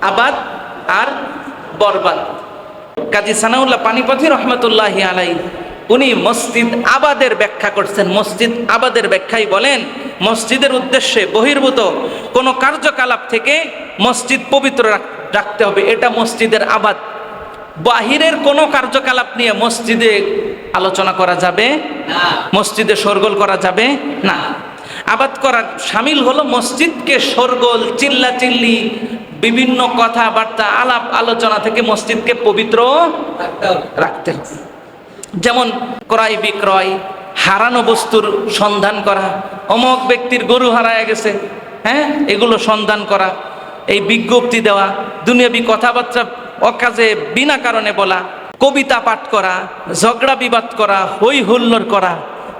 আবাদ আর বরবাদ। কাজী সানাউল্লাহ পানিপথি রহমতুল্লাহ আলাই উনি মসজিদ আবাদের ব্যাখ্যা করছেন। মসজিদ আবাদের ব্যাখ্যাই বলেন মসজিদের উদ্দেশ্যে বহির্ভূত কোনো কার্যকলাপ থেকে মসজিদ পবিত্র রাখতে হবে। এটা মসজিদের আবাদ। বাহিরের কোনো কার্যকলাপ নিয়ে মসজিদে আলোচনা করা যাবে? মসজিদে সরগোল করা যাবে? না। আবাদ করার সামিল হলো মসজিদকে সরগোল চিল্লা চিল্লি বিভিন্ন কথাবার্তা আলাপ আলোচনা থেকে মসজিদকে পবিত্র রাখতে হবে। যেমন ক্রয় বিক্রয় হারানো বস্তুর সন্ধান করা অমক ব্যক্তির গরু হারায় গেছে হ্যাঁ? এগুলো সন্ধান করা এই বিজ্ঞপ্তি দেওয়া দুনিয়াবি কথাবার্তা অকাজে বিনা কারণে বলা কবিতা পাঠ করা ঝগড়া বিবাদ করা হই হুল্লোড় করা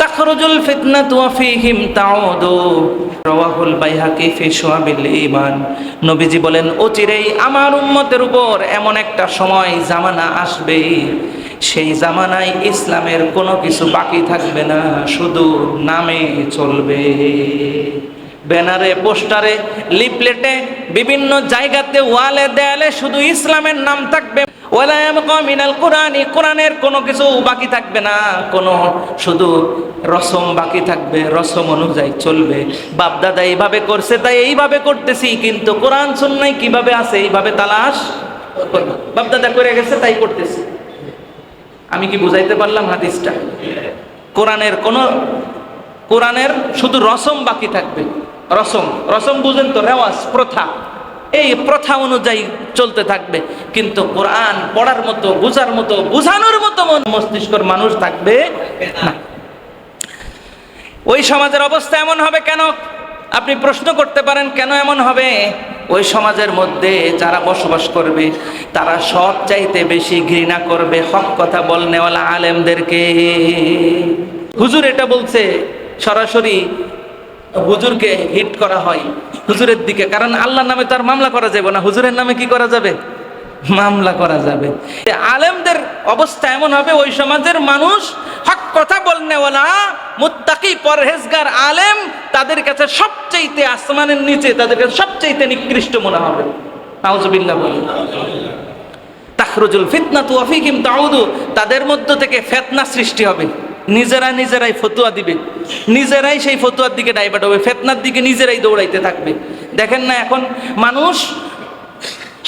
তাখরুজুল ফিতনা তুয়া ফিহিম তাওদু রওয়াহুল বাইহাকি ফি শুয়াবিল ঈমান। নবীজি বলেন অচিরেই আমার উম্মতের উপর এমন একটা সময়, জামানা আসবে। সেই জামানায় ইসলামের কোনো কিছু বাকি থাকবে না, শুধু নামে চলবে। ব্যানারে, পোস্টারে লিপলেটে বিভিন্ন জায়গাতে, ওয়ালে দেয়ালে শুধু ইসলামের নাম থাকবে। মিনাল কুরআনি, কোরআনের কোনো কিছু বাকি থাকবে না। কোনো শুধু রসম বাকি থাকবে, রসম অনুযায়ী চলবে। বাপ দাদা এইভাবে করছে, তাই এইভাবে করতেছি, কিন্তু কোরআন সুন্নাই কীভাবে আছে, এইভাবে তালাশ করব বাপ দাদা করে গেছে, তাই করতেছি। আমি কি বুঝাইতে পারলাম হাদিসটা? কোরআনের কোনো, কোরআনের শুধু রসম বাকি থাকবে। রসম রসম বুঝেন তো, রেওয়াজ, প্রথা। এই প্রথা অনুযায়ী চলতে থাকবে। কিন্তু কোরআন পড়ার মতো, বুঝার মতো, বুঝানোর মতো মস্তিষ্কর মানুষ থাকবে ওই সমাজের অবস্থা এমন হবে কেন? আপনি প্রশ্ন করতে পারেন, কেন এমন হবে? ওই সমাজের মধ্যে যারা বসবাস করবে, তারা সব চাইতে বেশি ঘৃণা করবে। হক কথা বলনেওয়ালা আলেমদেরকে। হুজুর এটা বলছে, সরাসরি হুজুরকে হিট করা হয় হুজুরের দিকে। কারণ আল্লাহর নামে তার মামলা করা যাবে না। হুজুরের নামে কি করা যাবে? মামলা করা যাবে। আলেমদের অবস্থা এমন হবে, ওই সমাজের মানুষ হক কথা বলনেওয়ালা, মুত্তাকি, পরহেজগার আলেম তাদের কাছে সবচাইতে আসমানের নিচে, তাদের কাছে সবচাইতে নিকৃষ্ট মনে হবে। বলি তাখরুজুল ফিতনা তু অফিকিম তাদের মধ্য থেকে ফেতনা সৃষ্টি হবে। নিজেরা নিজেরাই ফতুয়া দিবে। নিজেরাই সেই ফতুয়ার দিকে ডাইভার্ট হবে। ফেতনার দিকে নিজেরাই দৌড়াইতে থাকবে। দেখেন না এখন মানুষ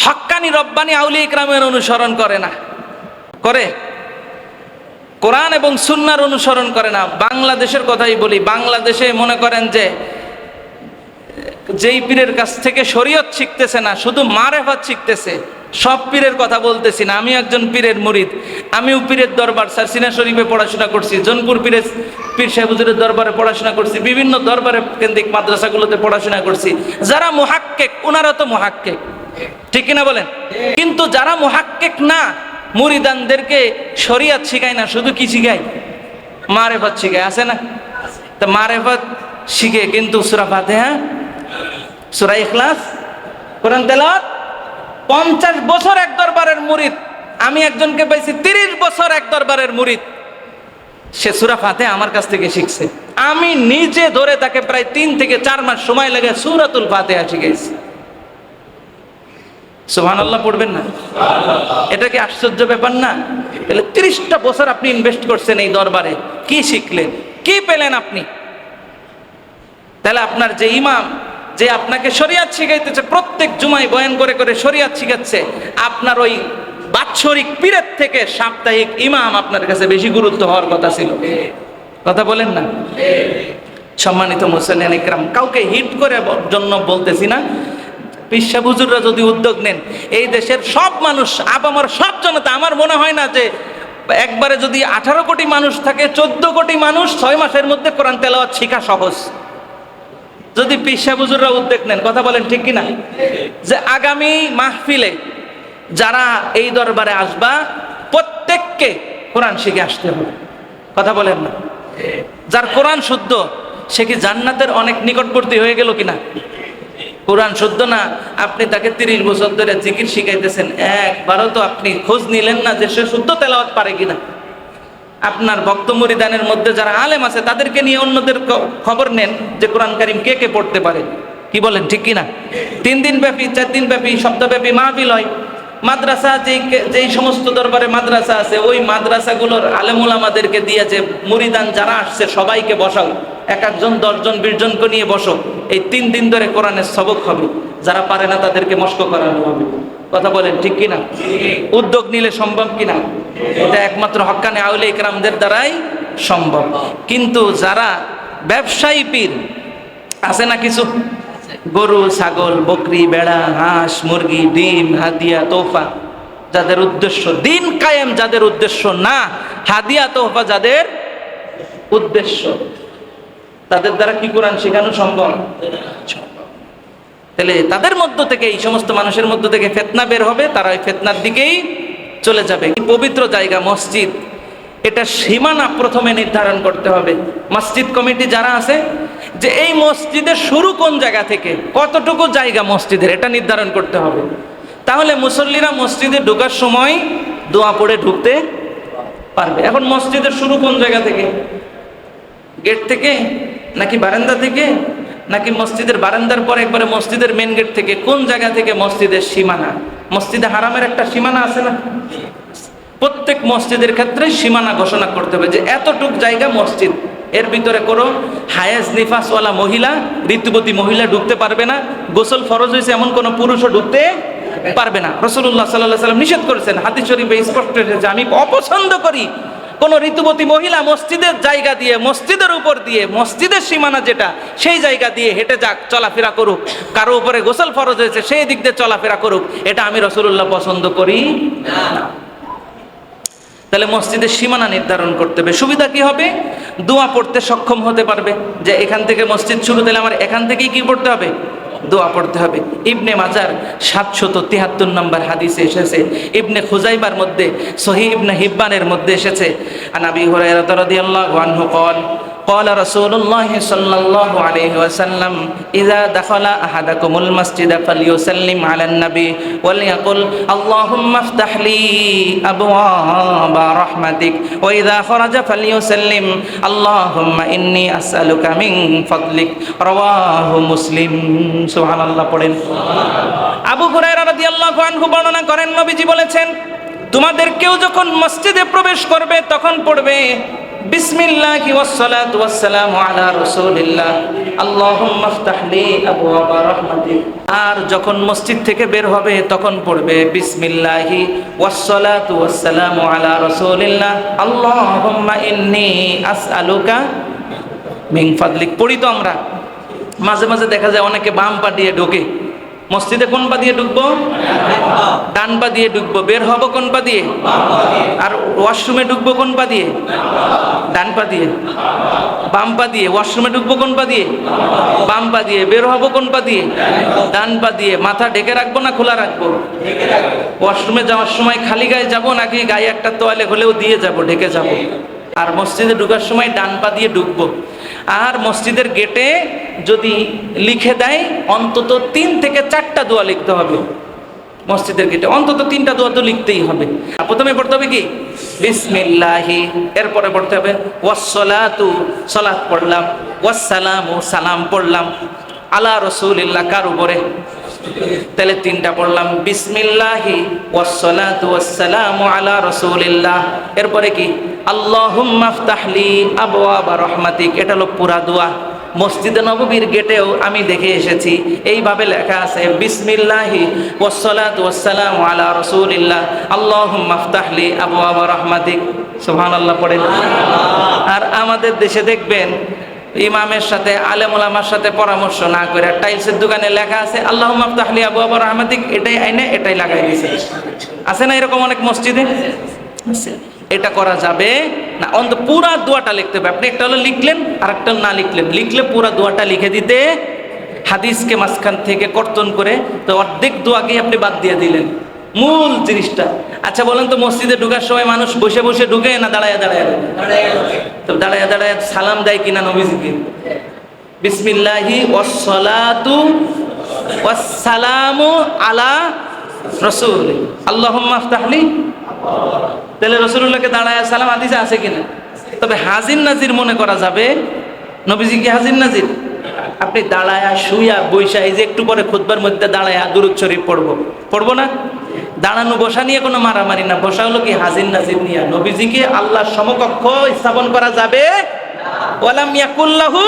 হক্কানি রব্বানি আউলি ইকরামের অনুসরণ করে না। করে? কোরআন এবং সুন্নার অনুসরণ করে না। বাংলাদেশের কথাই বলি। বাংলাদেশে মনে করেন যে, যেই পীরের কাছ থেকে শরীয়ত শিখতেছে না, শুধু মারেফাত শিখতেছে। সব পীরের কথা বলতেছি না আমি একজন পীরের মুরিদ। আমিও পীরের দরবার সারসিনা শরীফে পড়াশোনা করছি, জোনপুর পীরের পীর সাহেব হুজুরের দরবারে পড়াশোনা করছি, বিভিন্ন দরবারে কেন্দ্রিক মাদ্রাসাগুলোতে পড়াশোনা করছি। যারা মোহাক্কেক ওনারা তো মোহাক্কেক। ঠিক কিনা বলেন? কিন্তু যারা মোহাক্কেক না, মুরিদানদেরকে শরিয়াত শিখায় না, শুধু কি শিখায়? মারেফত শিখায়, আছে না? তা মারেফত শিখে, কিন্তু সুরা ফাতেহা, সুরা ইখলাস, কোরআন তেলাওয়াত পঞ্চাশ বছর এক দরবারের মুরিদ। আমি একজনকে পাইছি তিরিশ বছর এক দরবারের মুরিদ। সে সুরা ফাতে আমার কাছ থেকে শিখছে। আমি নিজে ধরে তাকে প্রায় তিন থেকে চার মাস সময় লাগে সুরাতুল ফাতেহা শিখেছি সুহান আল্লাহ পড়বেন না? এটা কি আশ্চর্য ব্যাপার না? তাহলে তিরিশটা বছর আপনি ইনভেস্ট করছেন এই দরবারে। কি শিখলেন? কি পেলেন আপনি? তাহলে আপনার যে ইমাম যে আপনাকে শরিয়াত শিখাইতেছে, প্রত্যেক জুমায় বয়ান করে করে শরিয়াত শিখাচ্ছে, আপনার ওই বাৎসরিক পীরের থেকে সাপ্তাহিক ইমাম আপনার কাছে বেশি গুরুত্ব হওয়ার কথা ছিল। কথা বলেন না? সম্মানিত মুসলিয়ান ইকরাম, কাউকে হিট করে জন্য বলতেছি না। পিসা বুজুররা যদি উদ্যোগ নেন, এই দেশের সব মানুষ আপামার সব জনতা, আমার মনে হয় না যে একবারে যদি আঠারো কোটি মানুষ থাকে, চোদ্দ কোটি মানুষ ছয় মাসের মধ্যে কোরআন তেলাওয়াত শিখা সহজ। যদি পিসা বুজুররা উদ্যোগ নেন, কথা বলেন ঠিক কিনা? যে আগামী মাহফিলে যারা এই দরবারে আসবা, প্রত্যেককে কোরআন শিখে আসতে হবে। কথা বলেন না। যার কোরআন শুদ্ধ, সে কি জান্নাতের অনেক নিকটবর্তী হয়ে গেল কিনা? কোরআন শুদ্ধ না, আপনি তাকে তিরিশ বছর ধরে জিকির শিখাইতেছেন। একবারও তো আপনি খোঁজ নিলেন না যে সে শুদ্ধ তেলাওয়াত পারে কিনা। আপনার ভক্ত মরিদানের মধ্যে যারা আলেম আছে, তাদেরকে নিয়ে অন্যদের খবর নেন যে কোরআন কারিম কে কে পড়তে পারে। কি বলেন, ঠিক কিনা? তিন দিন ব্যাপী, চার দিন ব্যাপী, সপ্তাহব্যাপী মাহফিল হয়। মাদ্রাসা যেই যেই সমস্ত দরবারে মাদ্রাসা আছে, ওই মাদ্রাসাগুলোর আলেমুল আমাদেরকে দিয়ে যে মুরিদান যারা আসছে, সবাইকে বসাও। এক একজন, দশজন, বিশজনকে নিয়ে বসো। এই তিন দিন ধরে কোরআনের সবক হবে। যারা পারে না, তাদেরকে মস্ক করানো হবে। কথা বলেন, ঠিক কিনা? উদ্যোগ নিলে সম্ভব কিনা? এটা একমাত্র হক্কানে আউলে ইকরামদের দ্বারাই সম্ভব। কিন্তু যারা ব্যবসায়ী পীর, আছে না কিছু? গরু, ছাগল, বকরি বেড়া হাঁস, মুরগি, ডিম, হাদিয়া তোফা যাদের উদ্দেশ্য, দিন কায়েম যাদের উদ্দেশ্য না, হাদিয়া তোফা যাদের উদ্দেশ্য। তাদের দ্বারা কি কোরআন শেখানো সম্ভব? তাহলে তাদের মধ্য থেকে, এই সমস্ত মানুষের মধ্য থেকে ফেতনা বের হবে, তারা ওই ফেতনার দিকেই চলে যাবে। পবিত্র জায়গা, মসজিদ, এটা সীমানা প্রথমে নির্ধারণ করতে হবে। মসজিদ কমিটি যারা আছে, যে এই মসজিদের শুরু কোন জায়গা থেকে, কতটুকু জায়গা মসজিদের, এটা নির্ধারণ করতে হবে। তাহলে মুসল্লিরা মসজিদে ঢোকার সময় দোয়া পড়ে ঢুকতে পারবে। এখন মসজিদের শুরু কোন জায়গা থেকে? গেট থেকে, নাকি বারান্দা থেকে? নাকি মসজিদের বারান্দার পর একবারে মসজিদের মেন গেট থেকে কোন জায়গা থেকে মসজিদের সীমানা? মসজিদে হারামের একটা সীমানা আছে না? প্রত্যেক মসজিদের ক্ষেত্রে সীমানা ঘোষণা করতে হবে যে এতটুক জায়গা মসজিদ। এর ভিতরে কোনো হায়েজ নিফাসওয়ালা মহিলা ঋতুবতী মহিলা ঢুকতে পারবে না। গোসল ফরজ হয়েছে এমন কোনো পুরুষও ঢুকতে পারবে না। রসুল্লাহ সাল্লাহ সাল্লাম নিষেধ করেছেন হাতি শরীফে স্পষ্ট এসেছে, আমি অপছন্দ করি কোন ঋতুবতী মহিলা মসজিদের জায়গা দিয়ে, মসজিদের উপর দিয়ে, মসজিদের সীমানা যেটা, সেই জায়গা দিয়ে হেঁটে যাক, চলাফেরা করুক। কারও উপরে গোসল ফরজ হয়েছে, সেই দিক দিয়ে চলাফেরা করুক। এটা আমি রসুল্লাহ পছন্দ করি তাহলে মসজিদের সীমানা নির্ধারণ করতে হবে। সুবিধা কি হবে? দোয়া পড়তে সক্ষম হতে পারবে যে এখান থেকে মসজিদ শুরু, তাহলে আমার এখান থেকেই কি পড়তে হবে? দোয়া পড়তে হবে। ইবনে মাজার সাতশত তিয়াত্তর নম্বর হাদিসে এসেছে। ইবনে খুজাইবার মধ্যে সহি ইবনে হিব্বানের মধ্যে এসেছে। আনাবি হরাই রাদিয়াল্লাহু আনহু কল قال رسول الله صلى الله عليه وسلم إذا دخل أحدكم المسجد فليسلم على النبي وليقل اللهم افتح لي أبواب رحمتك وإذا خرج فليسلم اللهم إني أسألك من فضلك رواه مسلم سبحان الله পড়েন আবু হুরায়রা রাদিয়াল্লাহু আনহু বর্ণনা করেন নবীজি বলেছেন তোমাদের কেউ যখন মসজিদে প্রবেশ করবে তখন পড়বে বিসমিল্লাহি ওয়াসসালাতু ওয়াসসালামু আলা রাসূলিল্লাহ। আল্লাহুম্মা ইফতাহ লি আবওয়াবা রাহমাতিক। আর যখন মসজিদ থেকে বের হবে, তখন পড়বে বিসমিল্লাহি ওয়াসসালাতু ওয়াসসালামু আলা রাসূলিল্লাহ। আল্লাহুম্মা ইন্নী আসআলুকা মিন ফাদলিক। পড়ি তো আমরা। মাঝে মাঝে দেখা যায় অনেকে বাম পা দিয়ে ঢোকে। মসজিদে কোন পা দিয়ে ঢুকবো? ডান পা দিয়ে ঢুকবো। বের হব কোন পা দিয়ে? আর ওয়াশরুমে ঢুকবো কোন পা দিয়ে? ডান পা দিয়ে। বাম পা দিয়ে। ওয়াশরুমে ঢুকবো কোন পা দিয়ে? বাম পা দিয়ে। বের হব কোন পা দিয়ে? ডান পা দিয়ে। মাথা ঢেকে রাখব না খোলা রাখব? ওয়াশরুমে যাওয়ার সময় খালি গায়ে যাব নাকি গায়ে একটা তোয়ালে হলেও দিয়ে যাব, ঢেকে যাব? আর মসজিদে ঢুকার সময় ডান পা দিয়ে ঢুকবো। আর মসজিদের গেটে যদি লিখে দেয়, অন্তত তিন থেকে চারটা দোয়া লিখতে হবে। মসজিদের গেটে অন্তত তিনটা দোয়া তো লিখতেই হবে। প্রথমে পড়তে হবে কি? বিসমিল্লাহি। এরপরে পড়তে হবে, ওয়াসসালাতু, সালাত পড়লাম, ওয়াসসালামু, সালাম পড়লাম। আলা রসুলিল্লাহ, কার উপরে? তাহলে তিনটা পড়লাম। বিসমিল্লাহি ওয়াসসালাতু ওয়াসসালামু আলা রাসূলিল্লাহ। এরপরে কি? আল্লাহুম্মা আফতাহলি আবওয়াবা রহমাতিক। এটা হলো পুরা দোয়া। মসজিদে নববীর গেটেও আমি দেখে এসেছি। এইভাবে লেখা আছে, বিসমিল্লাহি ওয়াসসালাতু ওয়াসসালামু আলা রাসূলিল্লাহ। আল্লাহুম্মা আফতাহলি আবওয়াবা রহমাতিক। সুবহানাল্লাহ পড়েন। আর আমাদের দেশে দেখবেন ইমামের সাথে আলেম ওলামার সাথে পরামর্শ না করে টাইলসের দোকানে লেখা আছে আল্লাহ মাফতাহলি আবু আবু রহমাতিক এটাই আইনে এটাই লাগাই দিয়েছে আছে না এরকম অনেক মসজিদে? এটা করা যাবে না অন্ত পুরা দোয়াটা লিখতে হবে। আপনি একটা হলো লিখলেন আর একটা না লিখলেন। লিখলে পুরা দোয়াটা লিখে দিতে হাদিসকে মাঝখান থেকে কর্তন করে তো অর্ধেক দোয়াকেই আপনি বাদ দিয়ে দিলেন। মূল জিনিসটা। আচ্ছা বলেন তো মসজিদে ঢুকার সময় মানুষ বসে বসে ঢুকে না দাঁড়ায় দাঁড়ায় তো দাঁড়ায় দাঁড়ায় সালাম দেয় কিনা নবীজিকে? বিসমিল্লাহি ওয়াসসালাতু ওয়াসসালামু আলা রসুল। আল্লাহুম্মা আফতাহলি। তাহলে রসুল্লাহকে দাঁড়ায় সালাম হাদিসে আছে কিনা? তবে হাজির নাজির মনে করা যাবে, নবীজি কি হাজির নাজির? আপনি দাঁড়ায়া শুয়া বৈশা, এই যে একটু পরে খুতবার মধ্যে দাঁড়ায়া, দুরুদ শরীফ পড়ব। পড়ব না? দাঁড়ানো বসা নিয়ে কোনো মারামারি না। বসা হলো কি হাজির নাজির নিয়ে। নবীজিকে আল্লাহ সমকক্ষ স্থাপন করা যাবে? ওয়ালাম ইয়াকুল্লাহু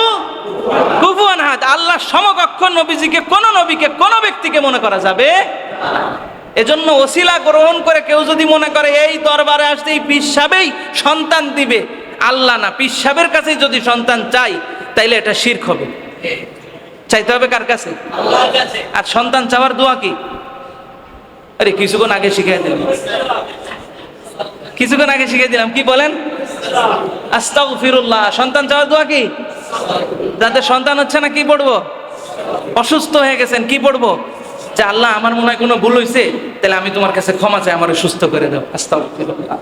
কুফুয়ান আহাদ। আল্লাহ সমকক্ষ নবীজিকে কোন নবীকে কোন ব্যক্তিকে মনে করা যাবে? এজন্য ওসিলা গ্রহণ করে কেউ যদি মনে করে এই দরবারে আসতে এই পিসাবেই সন্তান দিবে। আল্লাহ না পিসাবের কাছে যদি সন্তান চাই তাইলে এটা শির্ক হবে। চাইতে হবে কার কাছে। আর সন্তান চাওয়ার দোয়া কি? আরে, কিছুক্ষণ আগে শিখিয়ে দিলাম। কিছুক্ষণ আগে শিখিয়ে দিলাম, কি বলেন? আস্তাগফিরুল্লাহ। সন্তান চাওয়ার দোয়া কি? যাদের সন্তান হচ্ছে না, কি পড়ব? অসুস্থ হয়ে গেছেন, কি পড়ব? যে আল্লাহ, আমার মনে হয় কোনো ভুল হয়েছে তাহলে আমি তোমার কাছে ক্ষমা চাই, আমার সুস্থ করে দাও। আস্তাগফিরুল্লাহ।